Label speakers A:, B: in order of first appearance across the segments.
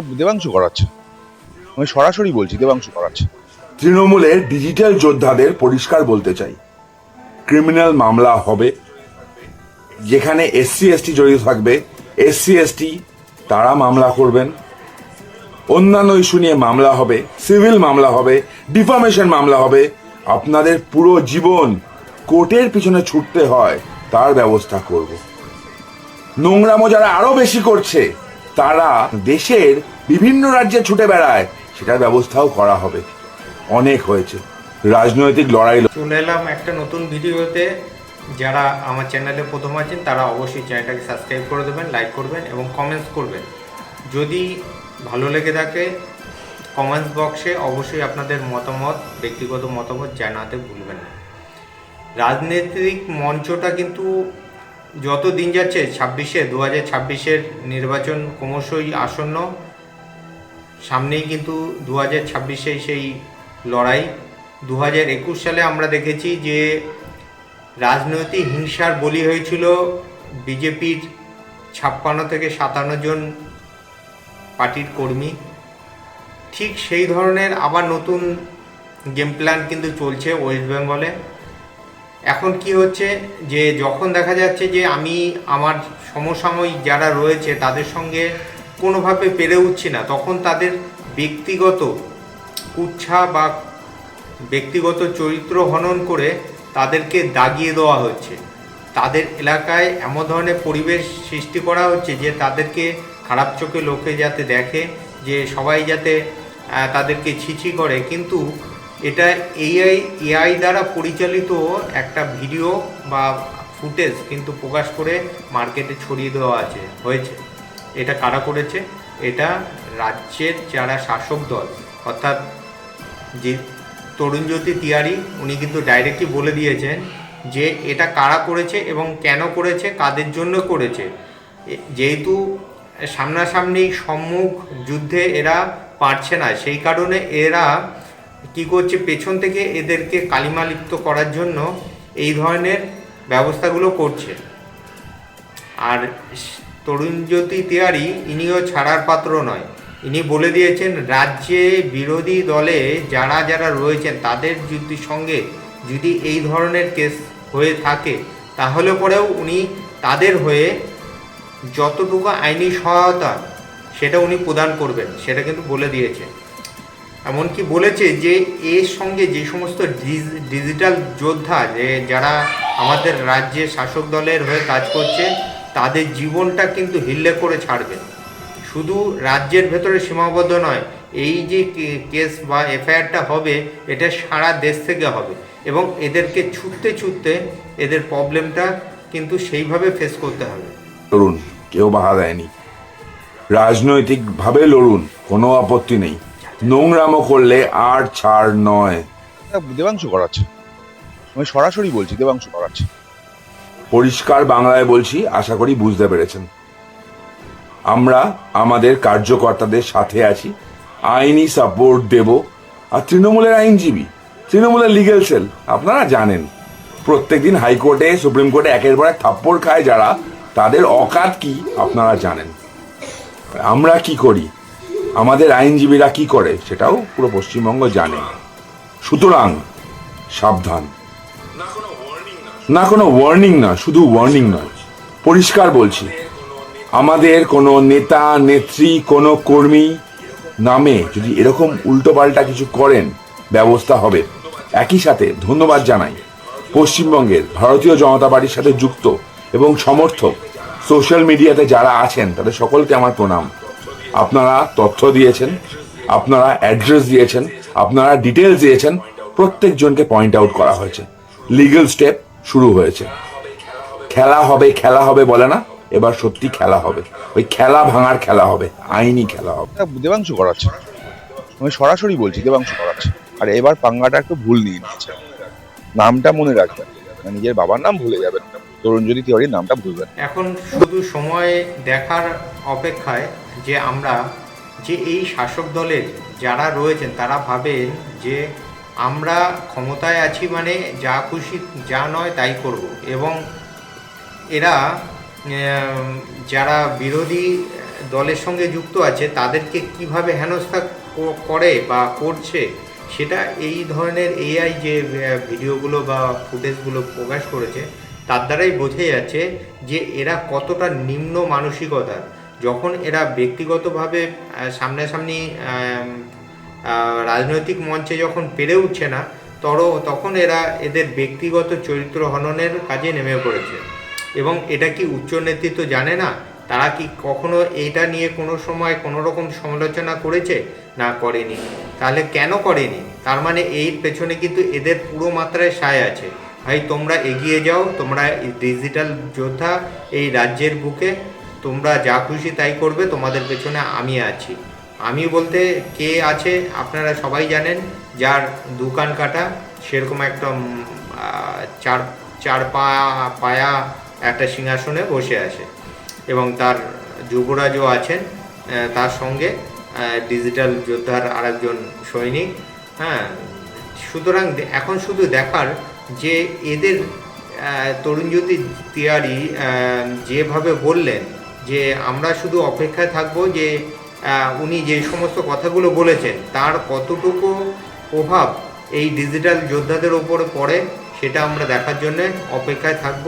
A: দেবাংশু করাচ্ছে। আমি সরাসরি বলছি, দেবাংশু করাচ্ছে।
B: তৃণমূলের ডিজিটাল যোদ্ধাদের পরিষ্কার বলতে চাই। ক্রিমিনাল মামলা হবে। যেখানে এসসি এসটি জড়িত থাকবে। এসসি এসটি তারা মামলা করবেন। অন্যান্য ইস্যু নিয়ে মামলা হবে। সিভিল মামলা হবে। ডিফামেশন মামলা হবে। আপনাদের পুরো জীবন কোর্টের পিছনে ছুটতে হয়। তার ব্যবস্থা করব। নোংরামো যারা আরও বেশি করছে তারা দেশের বিভিন্ন রাজ্যে ছুটে বেড়ায়। সেটার ব্যবস্থাও করা হবে। অনেক হয়েছে। রাজনৈতিক লড়াই
C: চলে এলাম একটা নতুন ভিডিওতে। যারা আমার চ্যানেলে প্রথম আছেন, তারা অবশ্যই চ্যানেলটাকে সাবস্ক্রাইব করে দেবেন, লাইক করবেন এবং কমেন্টস করবেন। যদি ভালো লেগে থাকে কমেন্টস বক্সে অবশ্যই আপনাদের মতামত, ব্যক্তিগত মতামত জানাতে ভুলবেন না। রাজনৈতিক মঞ্চটা কিন্তু যত দিন যাচ্ছে, ছাব্বিশে দু হাজার ছাব্বিশের নির্বাচন ক্রমশই আসন্ন। সামনেই কিন্তু দু হাজার ছাব্বিশে সেই লড়াই। দু হাজার একুশ সালে আমরা দেখেছি যে রাজনৈতিক হিংসার বলি হয়েছিল বিজেপির ছাপ্পান্ন থেকে সাতান্ন জন পার্টির কর্মী। ঠিক সেই ধরনের আবার নতুন গেম প্ল্যান কিন্তু চলছে ওয়েস্ট বেঙ্গলে এখন কি হচ্ছে যে যখন দেখা যাচ্ছে যে আমি আমার সমসাময়িক যারা রয়েছে তাদের সঙ্গে কোনোভাবে পেরে উঠছি না, তখন তাদের ব্যক্তিগত কুচ্ছা বা ব্যক্তিগত চরিত্র হনন করে তাদেরকে দাগিয়ে দেওয়া হচ্ছে। তাদের এলাকায় এমন ধরনের পরিবেশ সৃষ্টি করা হচ্ছে যে তাদেরকে খারাপ চোখে লোকে যাতে দেখে, যে সবাই যাতে তাদেরকে ছিছি করে। কিন্তু এটা এআই এআই দ্বারা পরিচালিত একটা ভিডিও বা ফুটেজ কিন্তু প্রকাশ করে মার্কেটে ছড়িয়ে দেওয়া আছে, হয়েছে। এটা কারা করেছে? এটা রাজ্যের যারা শাসক দল, অর্থাৎ যে তরুণজ্যোতি তিয়ারি উনি কিন্তু ডাইরেক্টলি বলে দিয়েছেন যে এটা কারা করেছে এবং কেন করেছে, কাদের জন্য করেছে। যেহেতু সামনাসামনি সম্মুখ যুদ্ধে এরা পারছে না, সেই কারণে এরা কি করছে পেছন থেকে এদেরকে কালিমালিপ্ত করার জন্য এই ধরনের ব্যবস্থাগুলো করছে। আর তরুণজ্যোতি তিওয়ারি ইনিও ছাড়ার পাত্র নয়। ইনি বলে দিয়েছেন, রাজ্যে বিরোধী দলে যারা যারা রয়েছেন, তাদের যদি সঙ্গে যদি এই ধরনের কেস হয়ে থাকে, তাহলে পরেও উনি তাদের হয়ে যতটুকু আইনি সহায়তা সেটা উনি প্রদান করবেন, সেটা কিন্তু বলে দিয়েছে এমনকি বলেছে যে এর সঙ্গে যে সমস্ত ডিজিটাল যোদ্ধা যে যারা আমাদের রাজ্যে শাসক দলের হয়ে কাজ করছে, তাদের জীবনটা কিন্তু হিল্লে করে ছাড়বে। শুধু রাজ্যের ভেতরে সীমাবদ্ধ নয়, এই যে কেস বা এফআইআরটা হবে, এটা সারা দেশ থেকে হবে এবং এদেরকে ছুটতে ছুটতে এদের প্রবলেমটা কিন্তু সেইভাবে ফেস করতে হবে।
B: লড়ুন, কেউ বাধা দেয়নি। রাজনৈতিকভাবে লড়ুন, কোনো আপত্তি নেই। নোংরামো করলে আর ছাড় নয়।
A: দেবাংশু করাচ্ছে। আমি সরাসরি বলছি দেবাংশু করাচ্ছে।
B: পরিষ্কার বাংলায় বলছি আশা করি বুঝতে পেরেছেন। আমরা আমাদের কার্যকর্তাদের সাথে আছি আইনি সাপোর্ট দেব। আর তৃণমূলের আইনজীবী তৃণমূলের লিগেল সেল আপনারা জানেন প্রত্যেকদিন হাইকোর্টে সুপ্রিম কোর্টে একের পর এক থাপ্পড় খায় যারা তাদের অকাত কি আপনারা জানেন। আমরা কি করি? আমাদের আইনজীবীরা কি করে সেটাও পুরো পশ্চিমবঙ্গ জানে। সুতরাং, সাবধান। না কোনো ওয়ার্নিং না, শুধু ওয়ার্নিং নয়। পরিষ্কার বলছি, আমাদের কোনো নেতা, নেত্রী, কোনো কর্মী নামে যদি এরকম উল্টোপাল্টা কিছু করেন, ব্যবস্থা হবে। একই সাথে ধন্যবাদ জানাই পশ্চিমবঙ্গের ভারতীয় জনতা পার্টির সাথে যুক্ত এবং সমর্থক সোশ্যাল মিডিয়াতে যারা আছেন, তাদের সকলকে আমার প্রণাম। আপনারা তথ্য দিয়েছেন আপনারা অ্যাড্রেস দিয়েছেন আপনারা ডিটেলস দিয়েছেন প্রত্যেকজনকে পয়েন্ট আউট করা হয়েছে। লিগ্যাল স্টেপ শুরু হয়েছে। খেলা হবে খেলা হবে বলে না এবার সত্যি খেলা হবে। ওই খেলা ভাঙার খেলা হবে আইনি খেলা হবে।
A: দেবাংশু করাচ্ছে। আমি সরাসরি বলছি দেবাংশু করাচ্ছে। আর এবার পাঙ্গাটা একটু ভুল নিয়ে নিয়েছে। নামটা মনে রাখবেন। মানে নিজের বাবার নাম ভুলে যাবেন। তরুণজ্যোতি তিওয়ারির নামটা ভুলবেন।
C: এখন শুধু সময় দেখার অপেক্ষায় যে আমরা, যে এই শাসক দলের যারা রয়েছেন, তারা ভাবেন যে আমরা ক্ষমতায় আছি মানে যা খুশি যা নয় তাই করব। এবং এরা যারা বিরোধী দলের সঙ্গে যুক্ত আছে, তাদেরকে কীভাবে হেনস্থা করে বা করছে, সেটা এই ধরনের এআই যে ভিডিওগুলো বা ফুটেজগুলো প্রকাশ করেছে, তার দ্বারাই বোঝা যাচ্ছে যে এরা কতটা নিম্ন মানসিকতার। যখন এরা ব্যক্তিগতভাবে সামনাসামনি রাজনৈতিক মঞ্চে যখন পেরে উঠছে না, তর, তখন এরা এদের ব্যক্তিগত চরিত্র হননের কাজে নেমে পড়েছে। এবং এটা কি উচ্চ নেতৃত্ব জানে না? তারা কি কখনো এইটা নিয়ে কোনো সময় কোনো রকম সমালোচনা করেছে? না, করেনি। তাহলে কেন করেনি? তার মানে এর পেছনে কিন্তু এদের পুরো মাত্রায় সায় আছে। ভাই, তোমরা এগিয়ে যাও, তোমরা ডিজিটাল যোদ্ধা এই রাজ্যের বুকে তোমরা যা খুশি তাই করবে তোমাদের পেছনে আমি আছি। আমি বলতে কে আছে আপনারা সবাই জানেন যার দোকান কাটা সেরকম একটা চার চার পা পায়া একটা সিংহাসনে বসে আছে। এবং তার যুবরাজও আছেন তার সঙ্গে ডিজিটাল যোদ্ধার আরেকজন সৈনিক হ্যাঁ। সুতরাং এখন শুধু দেখার যে এদের আহ, তরুণজ্যোতি তিয়ারি যেভাবে বললেন যে আমরা শুধু অপেক্ষায় থাকব যে উনি যে সমস্ত কথাগুলো বলেছেন, তার কতটুকু প্রভাব এই ডিজিটাল যোদ্ধাদের ওপরে পড়ে সেটা আমরা দেখার জন্যে অপেক্ষায় থাকব।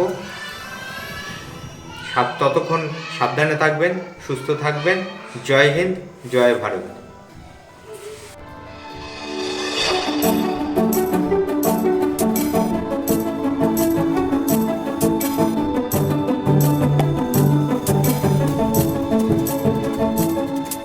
C: ততক্ষণ সাবধানে থাকবেন, সুস্থ থাকবেন। জয় হিন্দ, জয় ভারত।